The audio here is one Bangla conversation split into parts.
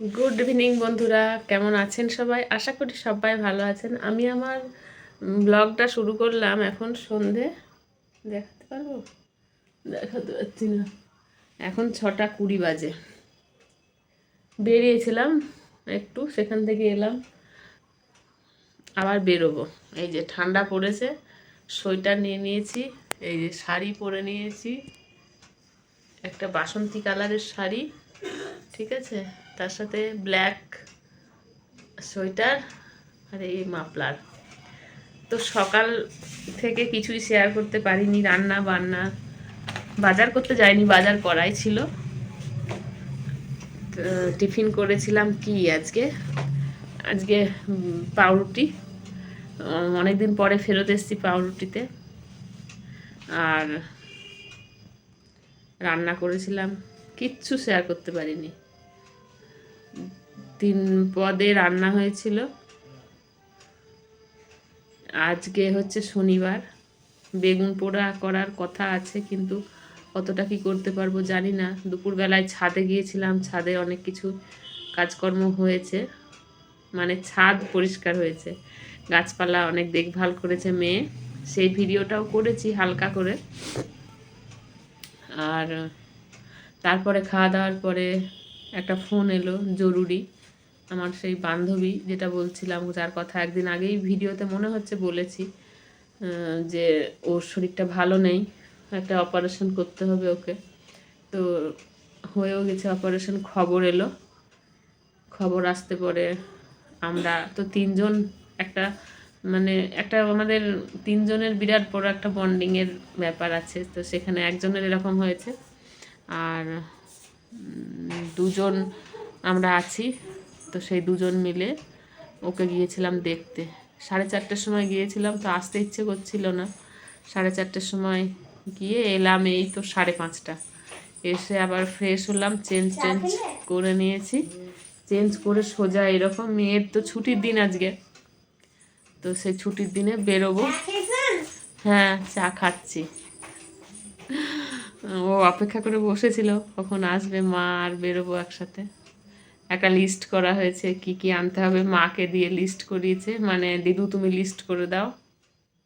গুড ইভিনিং বন্ধুরা। কেমন আছেন সবাই? আশা করি সবাই ভালো আছেন। আমি আমার ব্লগটা শুরু করলাম এখন সন্ধে। দেখাতে পারব? দেখাতে পারছি না। এখন ছটা কুড়ি বাজে। বেরিয়েছিলাম একটু, সেখান থেকে এলাম। আবার বেরোবো। এই যে ঠান্ডা পড়েছে, সোয়েটার নিয়ে নিয়েছি, এই যে শাড়ি পরে নিয়েছি। একটা বাসন্তী কালারের শাড়ি, ঠিক আছে? তার সাথে ব্ল্যাক সোয়েটার আর এই মাফলার। তো সকাল থেকে কিছুই শেয়ার করতে পারিনি, রান্না বান্না, বাজার করতে যাইনি, বাজার করাই ছিল। টিফিন করেছিলাম কি আজকে? আজকে পাউরুটি। অনেক দিন পরে ফেরত এসেছি পাউরুটিতে। আর রান্না করেছিলাম, কিচ্ছু শেয়ার করতে পারিনি। তিন পদে রান্না হয়েছিল। আজকে হচ্ছে শনিবার। বেগুন পোড়া করার কথা আছে, কিন্তু কতটা কি করতে পারব জানি না। দুপুরবেলায় ছাদে গিয়েছিলাম, ছাদে অনেক কিছু কাজকর্ম হয়েছে। মানে ছাদ পরিষ্কার হয়েছে। গাছপালা অনেক দেখভাল করেছে মেয়ে। সেই ভিডিওটাও করেছি হালকা করে। আর তারপরে খাওয়া দাওয়ার পরে একটা ফোন এলো, জরুরি। আমার সেই বান্ধবী যেটা বলছিলাম, যার কথা একদিন আগেই ভিডিওতে মনে হচ্ছে বলেছি যে ওর শরীরটা ভালো নেই, একটা অপারেশন করতে হবে ওকে। তো হয়েও গেছে অপারেশন খবর এলো। খবর আসতে পরে আমরা তো তিনজন একটা মানে একটা আমাদের তিনজনের বিরাট বড় একটা বন্ডিংয়ের ব্যাপার আছে, তো সেখানে একজনের এরকম হয়েছে। আর দুজন আমরা আছি। তো সেই দুজন মিলে ওকে গিয়েছিলাম দেখতে। সাড়ে চারটের সময় গিয়েছিলাম তো আসতে ইচ্ছে করছিল না। সাড়ে চারটের সময় গিয়ে এলাম এই তো সাড়ে পাঁচটা। এসে আবার ফ্রেশ হলাম চেঞ্জ চেঞ্জ করে নিয়েছি। চেঞ্জ করে সোজা এরকম মেয়ের তো ছুটির দিন আজকে। তো সেই ছুটির দিনে বেরোবো। হ্যাঁ চা খাচ্ছি। ও অপেক্ষা করে বসেছিল কখন আসবে মা আর বেরোবো একসাথে। একটা লিস্ট করা হয়েছে, কি কি আনতে হবে, মাকে দিয়ে লিস্ট করিয়েছে। মানে দিদু, তুমি লিস্ট করে দাও।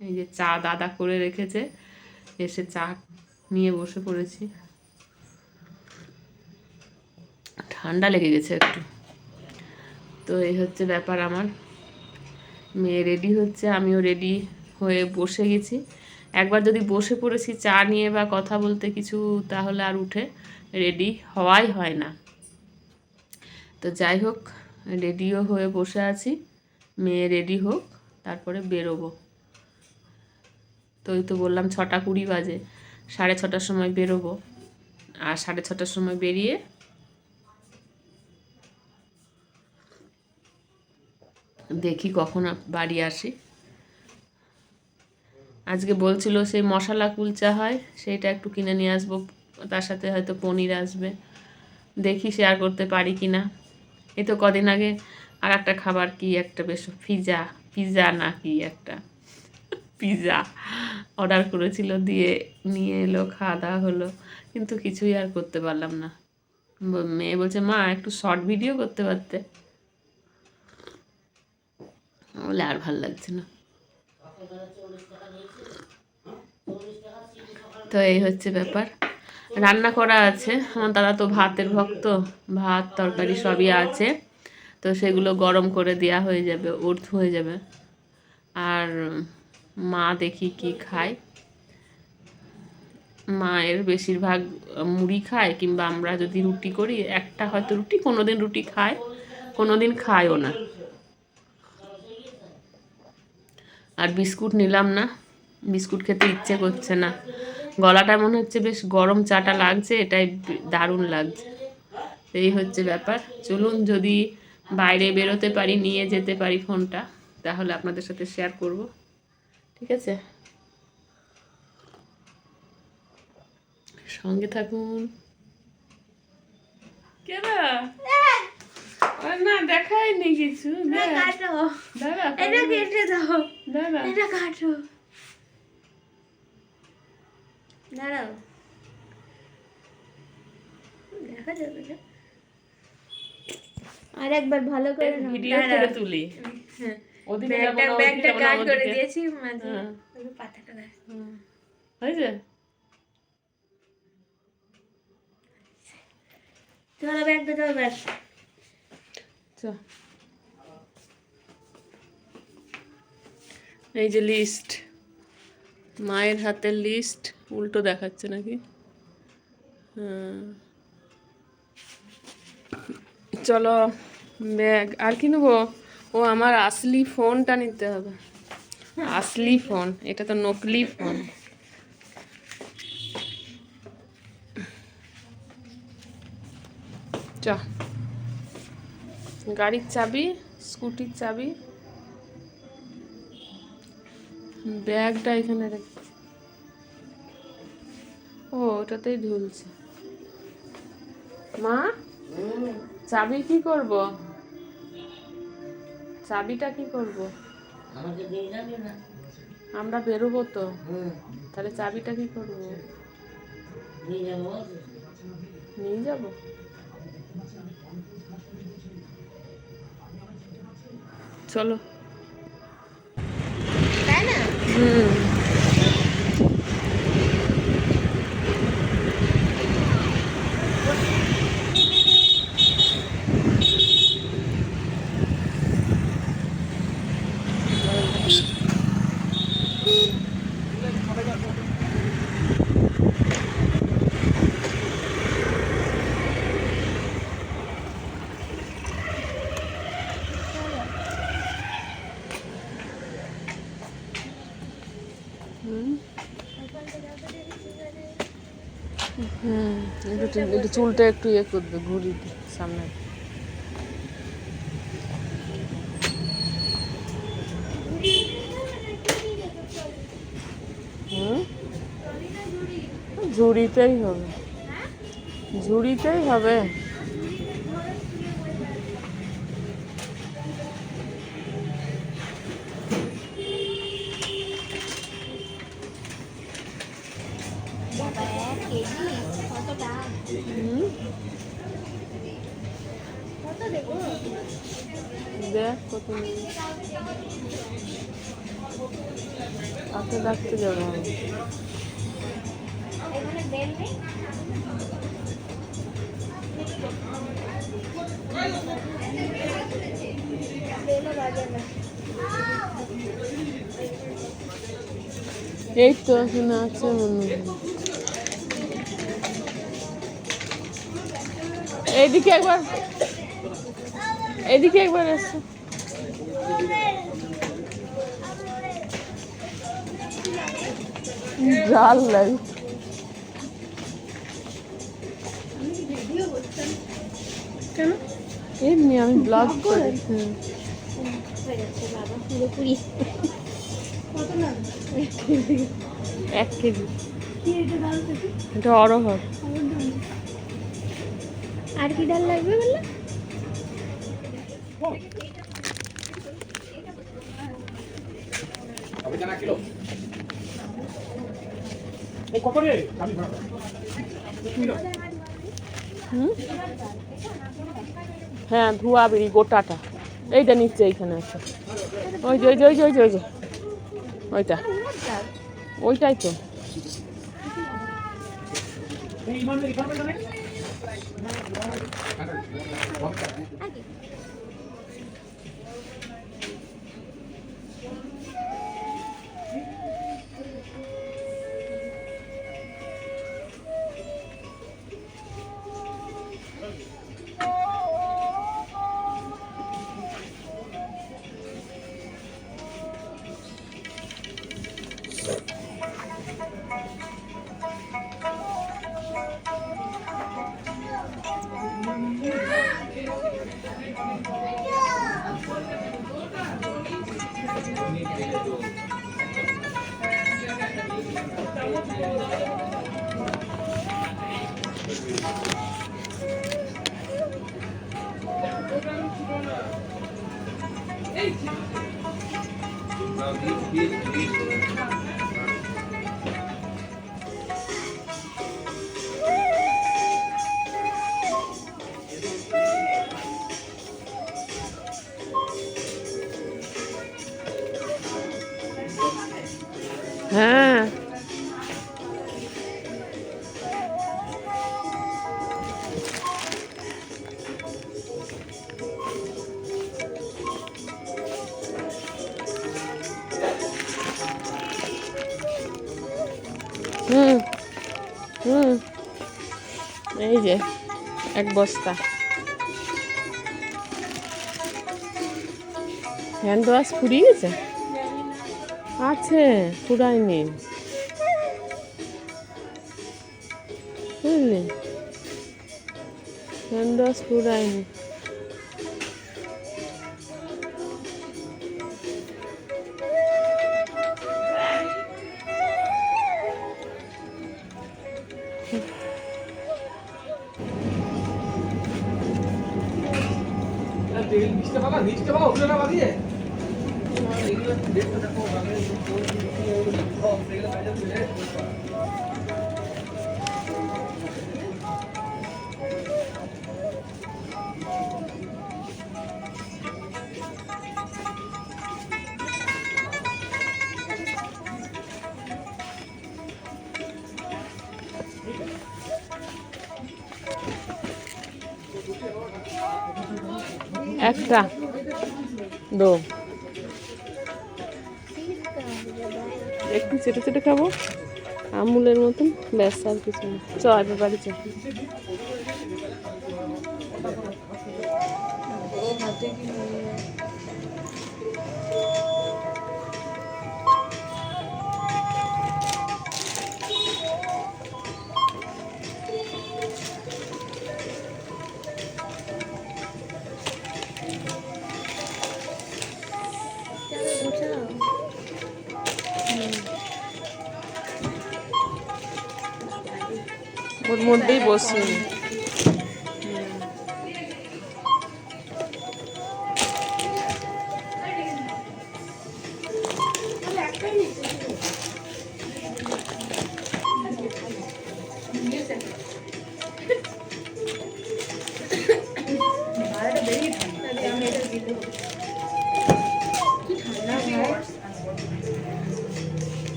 এই যে চা দাদা করে রেখেছে, এসে চা নিয়ে বসে পড়েছি। ঠান্ডা লেগে গেছে একটু। তো এই হচ্ছে ব্যাপার আমার। মেয়ে রেডি হচ্ছে, আমিও রেডি হয়ে বসে গেছি। একবার যদি বসে পড়েছি, চা নিয়ে বা কথা বলতে কিছু, তাহলে আর উঠে রেডি হওয়াই হয় না। তো যাই হোক, রেডিও হয়ে বসে আছি। মেয়ে রেডি হোক, তারপরে বেরোবো। তো ওই তো বললাম ছটা কুড়ি বাজে, সাড়ে ছটার সময় বেরোবো। আর সাড়ে ছটার সময় বেরিয়ে দেখি কখন বাড়ি আসি। আজকে বলছিল সেই মশলা কুলচা হয়, সেইটা একটু কিনে নিয়ে আসব, তার সাথে হয়তো পনির আসবে। দেখি শেয়ার করতে পারি কি না এই তো কদিন আগে আর একটা খাবার কি একটা বেশ পিজা পিজা না কি একটা? পিজা অর্ডার করেছিল, দিয়ে নিয়ে এলো, খাওয়া দাওয়া হলো, কিন্তু কিছুই আর করতে পারলাম না। মেয়ে বলছে, মা, একটু শর্ট ভিডিও করতে পারতে? বলে, আর ভালো লাগছে না। তো এই হচ্ছে ব্যাপার। রান্না করা আছে। আমার দাদা তো ভাতের ভক্ত, ভাত, তরকারি সবই আছে। তো সেগুলো গরম করে দেওয়া হয়ে যাবে উর্থ হয়ে যাবে। আর মা দেখি কি খায়। মায়ের বেশিরভাগ মুড়ি খায়, কিংবা আমরা যদি রুটি করি, একটা হয়তো রুটি কোনো দিন রুটি খায় কোনো দিন খায়ও না। আর বিস্কুট নিলাম না, বিস্কুট খেতে ইচ্ছে করছে না। গলাটা মনে হচ্ছে বেশ গরম চাটা লাগছে এটাই দারুণ লাগছে। এই হচ্ছে ব্যাপার। চলুন যদি বাইরে বেরোতে পারি নিয়ে যেতে পারি ফোনটা তাহলে আপনাদের সাথে শেয়ার করব। ঠিক আছে? সঙ্গে থাকুন। কেন না দেখায়নি কিছু। দাঁড়া এটা কেটে দাও। দাঁড়া। এটা কাটো। দাঁড়াও। দেখা যাবে না। আর একবার ভালো করে ভিডিও করে তুলি। হ্যাঁ। ব্যাগটা ব্যাগটা ওদিকে যাব না, গার্ড করে দিয়েছি মাঝে হ্যাঁ। পাতাটা দেখ। হয়েছে? চলো ব্যাগটা দাও ব্যাগ। এই যে লিস্ট মায়ের হাতের লিস্ট উল্টো দেখাচ্ছে নাকি? হ্যাঁ। চলো ব্যাগ আর কি নেব? ও, আমার আসলি ফোনটা নিতে হবে। আসলি ফোন, এটা তো নকলি ফোন। চ। গাড়ির চাবি, স্কুটির চাবি। ব্যাগটা এখানে রেখে ও ওটাতেই ঝুলছে মা চাবি কি করব? চাবিটা কি করব? আমরা বেরোবো তো। হুম। তাহলে চাবিটা কি করব? নিয়ে যাব। চলো। তাই না? হুম হুম হুম একটু চুলটা একটু ইয়ে করবে ঘুরি সামনে। ঝুড়িতেই হবে। ঝুড়িতেই হবে। দেখ কত নেই কাকে ডাকতে যাব আমি এখানে বেল নেই বেলও বাজে এইদিকে একবার এইদিকে একবার এসো জাল লাগে কেন? এমনি আমি ব্লগ করি। এক কেজি। এটা অরহর। আর কি ডাল লাগবে বললে? হুম হ্যাঁ ধুয়া বিড়ি গোটাটা। এইটা নিচ্ছে এইখানে আছে। ওই যে ওই যে ওই যে ওই যে ওই যে। ওইটা। ওইটাই তো। এই যে এক বস্তা। হ্যান্ড ওয়াশ ফুরিয়ে গেছে? আছে ফুরায়নি। বুঝলি? হ্যান্ড ওয়াশ ফুরায়নি। একটা। দো। একটু চেটে চেটে খাব। আমুলের মতন। ব্যাস, আর কিছু না। চ বাড়ি চ ওর মধ্যেই বসে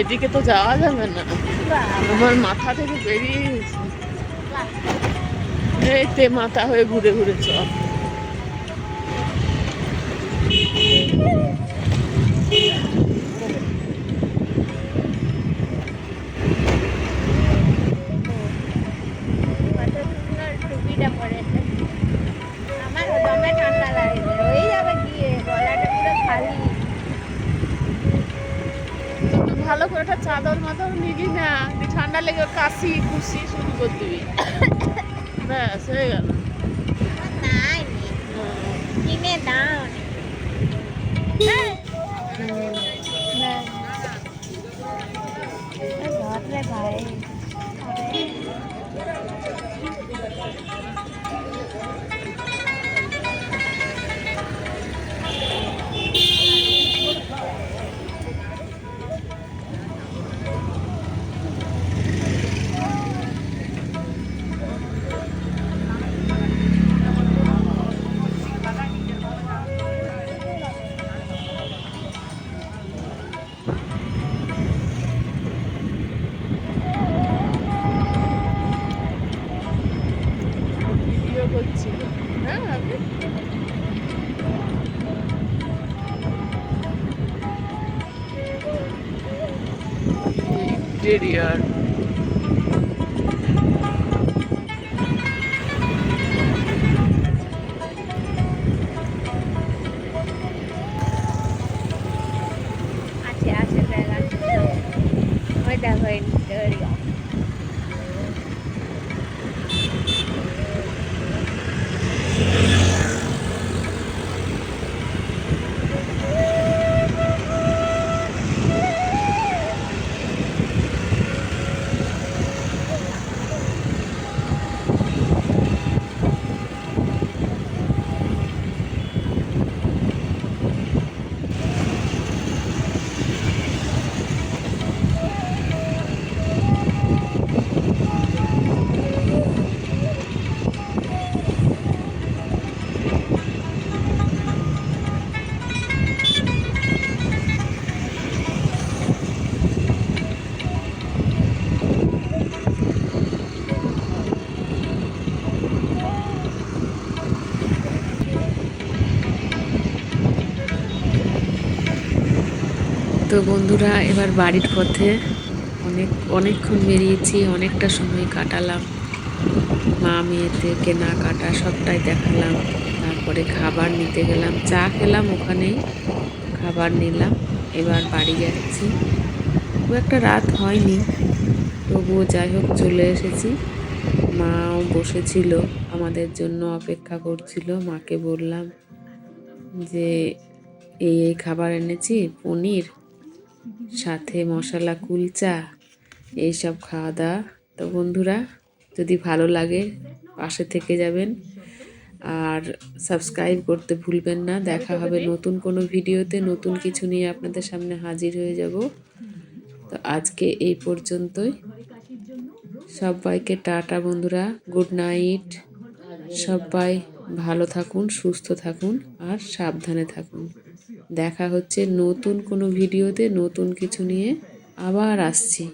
এদিকে তো যাওয়া যাবে না। আমার মাথা থেকে বেরিয়ে গেছে। মাথা হয়ে ঘুরে ঘুরে চল। আমার ঠান্ডা লাগে। ওই যাবে গিয়ে, গলাটা পুরো খালি। ভালো করে একটা চাদর মাদর নিবি না ঠান্ডা লেগে কাশি খুশি শুরু করে দিবি ব্যাস, হয়ে গেল। কিনে দাও ভাই ইন্টেরিয়ার আছে আছে ব্যাগ আছে ওই দেখো তো বন্ধুরা, এবার বাড়ির পথে অনেক, অনেকক্ষণ বেরিয়েছি, অনেকটা সময় কাটালাম। মা মেয়েতে কেনা কাটা সবটাই দেখালাম, তারপরে খাবার নিতে গেলাম। চা খেলাম ওখানেই, খাবার নিলাম, এবার বাড়ি যাচ্ছি। খুব একটা রাত হয়নি, তবুও যাই হোক চলে এসেছি। মাও বসেছিল, আমাদের জন্য অপেক্ষা করছিল, মাকে বললাম যে, এই এই খাবার এনেছি, পনির। সাথে মশলা, কুলচা, এইসব খাওয়া দাওয়া। তো বন্ধুরা, যদি ভালো লাগে, পাশে থেকে যাবেন। আর সাবস্ক্রাইব করতে ভুলবেন না। দেখা হবে নতুন কোনো ভিডিওতে। নতুন কিছু নিয়ে আপনাদের সামনে হাজির হয়ে যাব। তো আজকে এই পর্যন্তই। সবাইকে টাটা বন্ধুরা। Good night. সবাই ভালো থাকুন, সুস্থ থাকুন, আর সাবধানে থাকুন। দেখা হচ্ছে নতুন কোনো ভিডিওতে নতুন কিছু নিয়ে আবার আসছি।